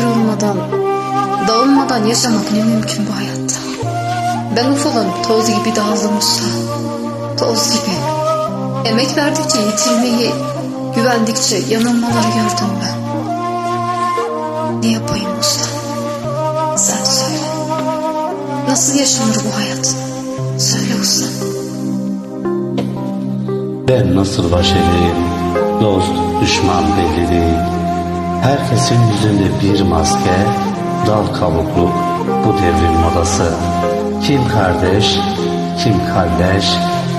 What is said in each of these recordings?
dağılmadan, dağılmadan yaşamak ne mümkün bu hayatta. Ben ufalanıp toz gibi dağıldım usta. Toz gibi. Emek verdikçe yitirmeyi, güvendikçe yanılmaları gördüm ben. Ne yapayım usta? Sen söyle. Nasıl yaşanır bu hayat? Söyle usta. Ben nasıl baş edeyim? Dost, düşman belli değil. Herkesin yüzünde bir maske, dal kavukluk, bu devrin modası. Kim kardeş, kim kardeş,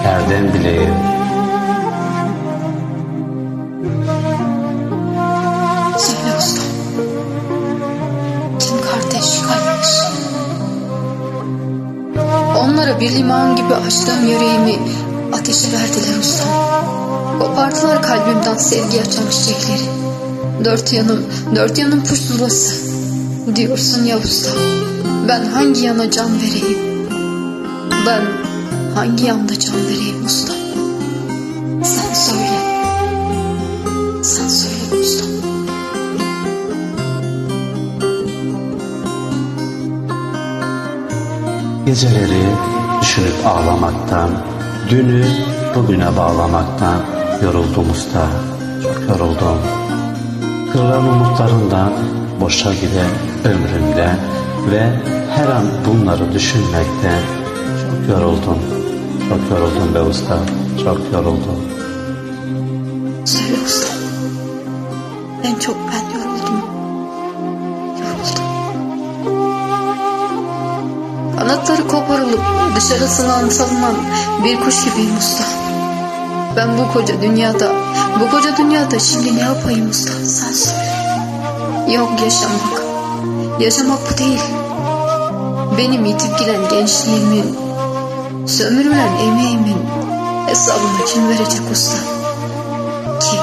nereden bileyim? Söyle. Kim kardeş kardeş? Onlara bir liman gibi açtığım yüreğimi ateşe verdiler ustam. Kopardılar kalbimden sevgi açan çiçekleri. Dört yanım, dört yanım pusulası. Diyorsun ya usta. Ben hangi yana can vereyim? Ben hangi yanda can vereyim usta? Sen söyle. Sen söyle usta. Geceleri düşünüp ağlamaktan, dünü bugüne bağlamaktan yoruldum usta, çok yoruldum. Kırılan umutlarından, boşa giden ömrümden ve her an bunları düşünmekten çok yoruldum. Çok yoruldum be usta, çok yoruldum. Söyle usta. En çok ben yoruldum. Yoruldum. Kanatları koparılıp dışarısına salınan bir kuş gibiyim usta. Ben bu koca dünyada, bu koca dünyada şimdi ne yapayım usta? Sen söyle. Yok yaşamak. Yaşamak bu değil. Benim yitip giden gençliğimin, sömürülen emeğimin hesabını kim verecek usta? Kim?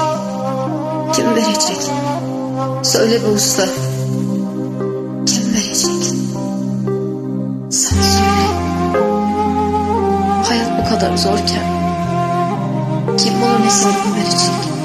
Kim verecek? Söyle be usta. Kim verecek? Sen söyle. Hayat bu kadar zorken que bom né, me ser convertido.